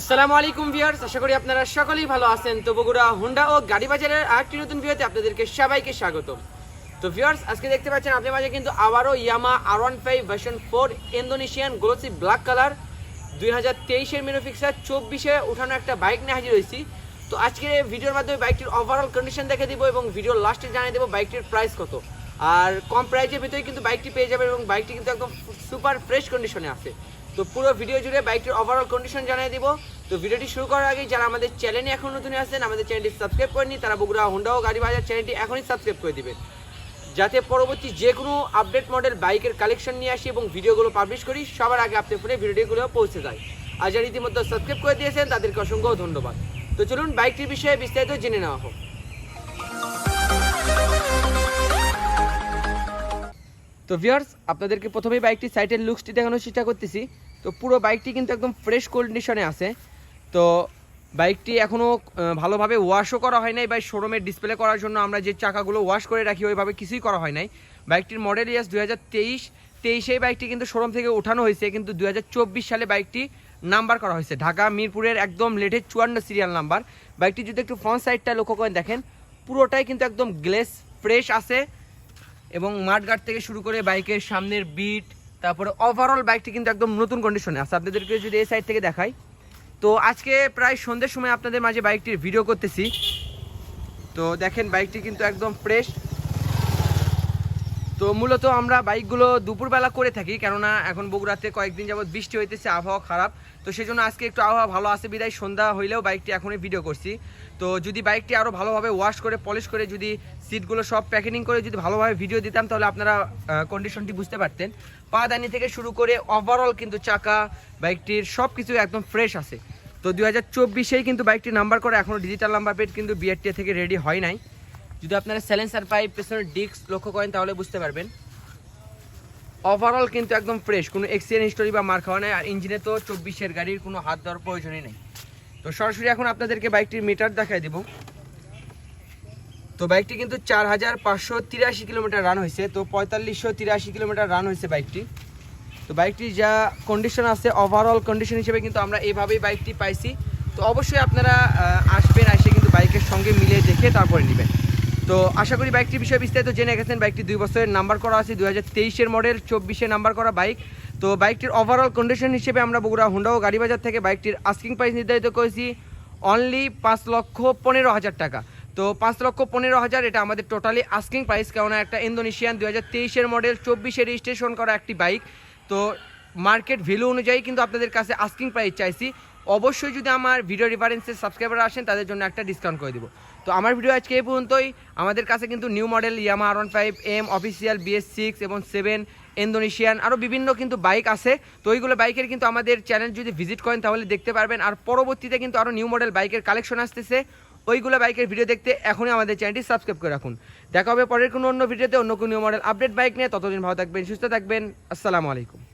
আসসালামু আলাইকুম ভিউয়ার্স, আশা করি আপনারা সকলেই ভালো আছেন। তো বগুড়া হোন্ডা ও গাড়ি বাজারের আরেকটি নতুন ভিডিওতে আপনাদেরকে সবাইকে স্বাগত তো ভিউয়ার্স, আজকে দেখতে পাচ্ছেন আপনার মাঝে কিন্তু আবারও Yamaha R one five version four Indonesian glossy black colour দুই হাজার তেইশের মেনুফিক্সার চব্বিশে উঠানো একটা বাইক নিয়ে হাজির হয়েছি। তো আজকে ভিডিওর মাধ্যমে বাইকটির ওভারঅল কন্ডিশন দেখে দিব এবং ভিডিওর লাস্টে জানিয়ে দেবো বাইকটির প্রাইস কত। আর কম প্রাইসের ভিতরে কিন্তু বাইকটি পেয়ে যাবেন এবং বাইকটি কিন্তু একদম সুপার ফ্রেশ কন্ডিশনে আছে। তো পুরো ভিডিও জুড়ে বাইকটির ওভারঅল কন্ডিশন জানিয়ে দিব। তো ভিডিওটি শুরু করার আগে যারা আমাদের চ্যানেলে এখন নতুন আছেন আমাদের চ্যানেলটি সাবস্ক্রাইব করেনি তারা বগুড়া হোন্ডা ও গাড়ি বাজার চ্যানেলটি এখনই সাবস্ক্রাইব করে দিবেন। যাতে পরবর্তী যে কোনো আপডেট মডেল বাইকের কালেকশন নিয়ে আসি এবং ভিডিওগুলো পাবলিশ করি, সবার আগে আপনার ফোনে ভিডিওগুলো পৌঁছে যায়। আর যারা ইতিমধ্যে সাবস্ক্রাইব করে দিয়েছেন, তাদেরকে অসংখ্য ধন্যবাদ। তো চলুন বাইকটির বিষয়ে বিস্তারিত জেনে নেওয়া হোক। তো ভিউয়ার্স আপনাদেরকে প্রথমেই বাইকটি সাইটের লুকসটি দেখানোর চেষ্টা করতেছি। তো পুরো বাইকটি কিন্তু একদম ফ্রেশ কন্ডিশনে আছে। তো বাইকটি এখনও ভালোভাবে ওয়াশও করা হয় নাই বা শোরুমের ডিসপ্লে করার জন্য আমরা যে চাকাগুলো ওয়াশ করে রাখি ওইভাবে কিছুই করা হয় নাই। বাইকটির মডেল ইয়াস দু হাজার তেইশ তেইশেই বাইকটি কিন্তু শোরুম থেকে ওঠানো হয়েছে, কিন্তু দু হাজার চব্বিশ সালে বাইকটি নাম্বার করা হয়েছে। ঢাকা, মিরপুরের একদম লেটেস্ট চুয়ান্ন সিরিয়াল নাম্বার বাইকটি যদি একটু ফ্রন্ট সাইডটা লক্ষ্য করেন দেখেন, পুরোটাই কিন্তু একদম গ্লেস ফ্রেশ আছে। এবং মাঠঘাট থেকে শুরু করে বাইকের সামনের বিট তারপরে ওভারঅল বাইকটি কিন্তু একদম নতুন কন্ডিশনে আছে। আপনাদেরকে যদি এই সাইড থেকে দেখাই। তো আজকে প্রায় সন্ধ্যের সময় আপনাদের মাঝে বাইকটির ভিডিও করতেছি। তো দেখেন বাইকটি কিন্তু একদম ফ্রেশ তো মূলত আমরা বাইকগুলো দুপুরবেলা করে থাকি, কেননা এখন বগুড়াতে কয়েকদিন যাবত বৃষ্টি হইতেছে, আবহাওয়া খারাপ। তো সেই জন্য আজকে একটু আবহাওয়া ভালো আছে বিদায়, সন্ধ্যা হইলেও বাইকটি এখনই ভিডিও করছি। তো যদি বাইকটি আরও ভালোভাবে ওয়াশ করে পলিশ করে, যদি সিটগুলো সব প্যাকেটিং করে যদি ভালোভাবে ভিডিও দিতাম, তাহলে আপনারা কন্ডিশনটি বুঝতে পারতেন। পা দানি থেকে শুরু করে ওভারঅল কিন্তু চাকা, বাইকটির সব কিছু একদম ফ্রেশ আছে। তো দু হাজার কিন্তু বাইকটি নাম্বার করে এখনও ডিজিটাল নাম্বার প্লেট কিন্তু বিআরটি থেকে রেডি হয় নাই। যদি আপনারা স্যালেন্সার পাইপ পেছনের ডিস্ক লক্ষ্য করেন, তাহলে বুঝতে পারবেন। ওভারঅল কিন্তু একদম ফ্রেশ কোনো এক্সিডেন্ট হিস্টোরি বা মার খাওয়া নেই, আর ইঞ্জিনে তো চব্বিশের গাড়ির কোনো হাত দেওয়ার প্রয়োজনই নেই। তো সরাসরি এখন আপনাদেরকে বাইকটির মিটার দেখাই দেব। তো বাইকটি কিন্তু চার হাজার পাঁচশো তিরাশি কিলোমিটার রান হয়েছে, তো পঁয়তাল্লিশশো তিরাশি কিলোমিটার রান হয়েছে বাইকটি তো বাইকটির যা কন্ডিশন আছে ওভারঅল কন্ডিশন হিসেবে কিন্তু আমরা এইভাবেই বাইকটি পাইছি। তো অবশ্যই আপনারা আসবেন, এসে কিন্তু বাইকের সঙ্গে মিলিয়ে দেখে তারপরে নেবেন। তো আশা করি বাইকটির বিষয়ে বিস্তারিত জেনে গেছেন। বাইকটি দুই বছরের নাম্বার করা আছে, দুই হাজার তেইশের মডেল চব্বিশে নাম্বার করা বাইক তো বাইকটির ওভারঅল কন্ডিশন হিসেবে আমরা বগুড়া, হুন্ডা ও গাড়ি বাজার থেকে বাইকটির আস্কিং প্রাইস নির্ধারিত করেছি অনলি পাঁচ লক্ষ পনেরো হাজার টাকা। তো পাঁচ লক্ষ পনেরো হাজার, এটা আমাদের টোটালি আস্কিং প্রাইস কেননা একটা ইন্দোনেশিয়ান দুই হাজার তেইশের মডেল চব্বিশে রেজিস্ট্রেশন করা একটি বাইক তো মার্কেট ভ্যালু অনুযায়ী কিন্তু আপনাদের কাছে আস্কিং প্রাইস চাইছি। অবশ্যই যদি আমার ভিডিও রেফারেন্সের সাবস্ক্রাইবার আসেন, তাদের জন্য একটা ডিসকাউন্ট করে দিব। তো আমার ভিডিও আজকে এই পর্যন্তই। আমাদের কাছে কিন্তু new model Yamaha R one five M official BS six এবং সেভেন ইন্দোনেশিয়ান আরও বিভিন্ন কিন্তু বাইক আছে। তো ওইগুলো বাইকের কিন্তু আমাদের চ্যানেল যদি ভিজিট করেন, তাহলে দেখতে পারবেন। আর পরবর্তীতে কিন্তু আরও নিউ মডেল বাইকের কালেকশন আসতেছে। ওইগুলো বাইকের ভিডিও দেখতে এখনই আমাদের চ্যানেলটি সাবস্ক্রাইব করে রাখুন। দেখা হবে পরের কোনো অন্য ভিডিওতে অন্য কোনো নিউ মডেল আপডেট বাইক নিয়ে। ততদিন ভালো থাকবেন, সুস্থ থাকবেন। আসসালামু আলাইকুম।